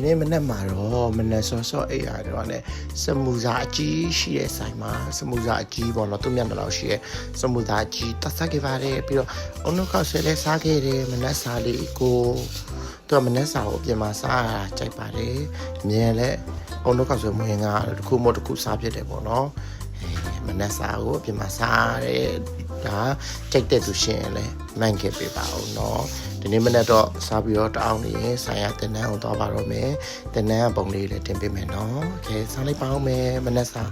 ဒီနေ့မနေ့မှာတော့မနေ့စောစောအိပ်ရတော့ねစမူစာအကြီးရှိတဲ့ဆိုင်မှာစမူစာအကြီးပေါ့နော်သူမျက်နှာလောက်ရှိရဲ့စမူစာအကြီးတတ်ဆက်ခဲ့ပါတယ်ပြီးတော့အုံနှုတ်ခောက်ဆွဲလဲစားခဲ့တယ်မနေ့စာလေးကိုသူကမနေ့စာကိုအပြင်မှာစားရတာကြိုက်ပါတယ်အမြင်လဲအုံနှုတ်ခောက်ဆွဲမဝင်ကတစ်ခုမဟုတ်တစ်ခုစားဖြစ်တယ်ပေါ့နော်အဲ မနေ့စာကိုအပြင်မှာစားတယ်ဒါကြိုက်တဲ့သူရှင်လဲမှန်ခဲ့ပေးပါဦးနော်ဒီနေ့မနေ့တော့စားပြီးတော့တအောင်နေဆိုင်ရတင်နန်းကိုသွားပါတော့မယ်တင်နန်းကပုံလေးလည်းတင်ပေးမယ်နော်โอเคစားလိုက်ပါဦးမယ်မနေ့စာ